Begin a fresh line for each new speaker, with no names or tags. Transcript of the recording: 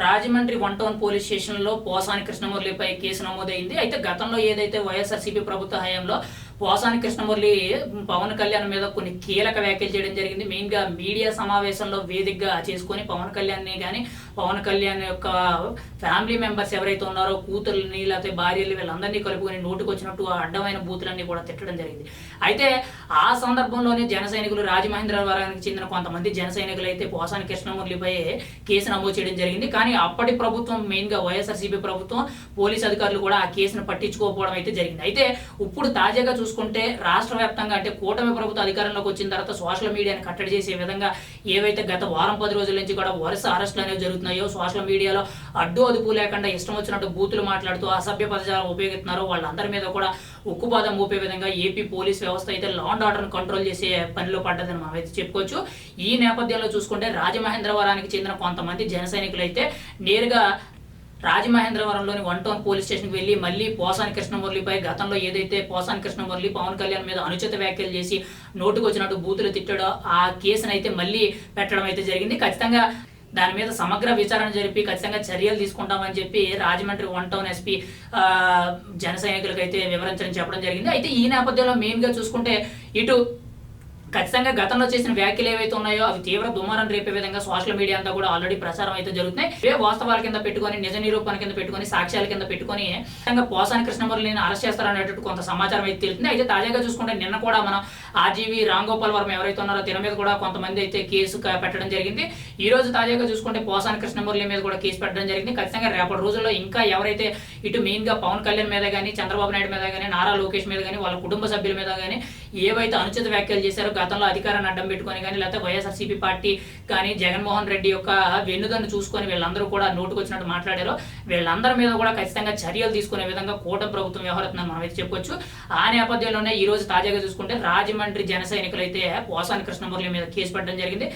Rajahmundry one town police స్టేషన్లో Posani కృష్ణమురళిపై case నమోదైంది. అయితే గతంలో ఏదైతే వైఎస్ఆర్సీపీ ప్రభుత్వ హయాంలో పోసాని కృష్ణమురళి పవన్ కళ్యాణ్ మీద కొన్ని కీలక వ్యాఖ్యలు చేయడం జరిగింది. మెయిన్గా మీడియా సమావేశంలో వేదికగా చేసుకొని పవన్ కళ్యాణ్ని కానీ పవన్ కళ్యాణ్ యొక్క ఫ్యామిలీ మెంబర్స్ ఎవరైతే ఉన్నారో కూతుర్ని లేకపోతే భార్యలు వీళ్ళందరినీ కలుపుకొని నోటుకు వచ్చినట్టు అడ్డమైన బూతులన్నీ కూడా తిట్టడం జరిగింది. అయితే ఆ సందర్భంలోనే జన సైనికులు రాజమహేంద్రవరానికి చెందిన కొంతమంది జన సైనికులు అయితే పోసాని కృష్ణమురళిపై కేసు నమోదు చేయడం జరిగింది. కానీ అప్పటి ప్రభుత్వం మెయిన్గా వైఎస్ఆర్సీపీ ప్రభుత్వం పోలీస్ అధికారులు కూడా ఆ కేసును పట్టించుకోకపోవడం అయితే జరిగింది. అయితే ఇప్పుడు తాజాగా చూసుకుంటే రాష్ట్ర వ్యాప్తంగా అంటే కూటమి ప్రభుత్వ అధికారంలోకి వచ్చిన తర్వాత సోషల్ మీడియాని కట్టడి చేసే విధంగా ఏవైతే గత వారం పది రోజుల నుంచి కూడా వరుస అరెస్టులు అనేవి జరుగుతున్నాయో సోషల్ మీడియాలో అడ్డు అదుపు లేకుండా ఇష్టం వచ్చినట్టు బూతులు మాట్లాడుతూ అసభ్య పదజాలు ఉపయోగిస్తున్నారో వాళ్ళందరి మీద కూడా ఉక్కుపాదం మోపే విధంగా ఏపీ పోలీస్ వ్యవస్థ అయితే లా అండ్ ఆర్డర్ను కంట్రోల్ చేసే పనిలో పడ్డదని మనం అయితే చెప్పుకోవచ్చు. ఈ నేపథ్యంలో చూసుకుంటే రాజమహేంద్రవరానికి చెందిన కొంతమంది జన సైనికులు అయితే నేరుగా రాజమహేంద్రవరంలోని వన్ టౌన్ పోలీస్ స్టేషన్కి వెళ్ళి మళ్ళీ పోసాని కృష్ణమురళిపై గతంలో ఏదైతే పోసాని కృష్ణమురళి పవన్ కళ్యాణ్ మీద అనుచిత వ్యాఖ్యలు చేసి నోటుకు వచ్చినట్టు బూతులు తిట్టాడో ఆ కేసును అయితే మళ్ళీ పెట్టడం అయితే జరిగింది. ఖచ్చితంగా దాని మీద సమగ్ర విచారణ జరిపి ఖచ్చితంగా చర్యలు తీసుకుంటామని చెప్పి రాజమండ్రి వన్ టౌన్ ఎస్పీ ఆ, జన సైనికులకైతే అయితే వివరించడం చెప్పడం జరిగింది. అయితే ఈ నేపథ్యంలో మెయిన్గా చూసుకుంటే ఇటు ఖచ్చితంగా గతంలో చేసిన వ్యాఖ్యలు ఏవైతే ఉన్నాయో అవి తీవ్ర దుమారం రేపే విధంగా సోషల్ మీడియా అంతా కూడా ఆల్రెడీ ప్రచారం అయితే జరుగుతున్నాయి. ఇవే వాస్తవాల కింద పెట్టుకొని నిజ నిరూపణ కింద పెట్టుకొని సాక్ష్యాల కింద పెట్టుకొని ఖచ్చితంగా పోసాని కృష్ణమురళిని అరెస్ట్ చేస్తారనేటట్టు కొంత సమాచారం అయితే తెలుస్తుంది. అయితే తాజాగా చూసుకుంటే నిన్న కూడా మనం ఆర్జీవి రామ్ గోపాల్ వర్మ ఎవరైతే ఉన్నారో తిన మీద కూడా కొంతమంది అయితే కేసు పెట్టడం జరిగింది. ఈ రోజు తాజాగా చూసుకుంటే పోసాని కృష్ణమురళి మీద కూడా కేసు పెట్టడం జరిగింది. ఖచ్చితంగా రేపటి రోజుల్లో ఇంకా ఎవరైతే ఇటు మెయిన్గా పవన్ కళ్యాణ్ మీద కానీ చంద్రబాబు నాయుడు మీద కానీ నారా లోకేష్ మీద కానీ వాళ్ళ కుటుంబ సభ్యుల మీద కానీ ఏవైతే అనుచిత వ్యాఖ్యలు చేశారో గతంలో అధికారాన్ని అడ్డం పెట్టుకొని కానీ లేకపోతే వైఎస్ఆర్సీపీ పార్టీ కానీ జగన్మోహన్ రెడ్డి యొక్క వెన్నుదన్ను చూసుకొని వీళ్ళందరూ కూడా నోటుకు వచ్చినట్టు మాట్లాడారో. వీళ్ళందరి మీద కూడా ఖచ్చితంగా చర్యలు తీసుకునే విధంగా కూటమి ప్రభుత్వం వ్యవహరిస్తుందని మనం అయితే చెప్పొచ్చు. ఆ నేపథ్యంలోనే ఈ రోజు తాజాగా చూసుకుంటే రాజమండ్రి జన సైనికులు అయితే పోసాని కృష్ణమురళి మీద కేసు పెట్టడం జరిగింది.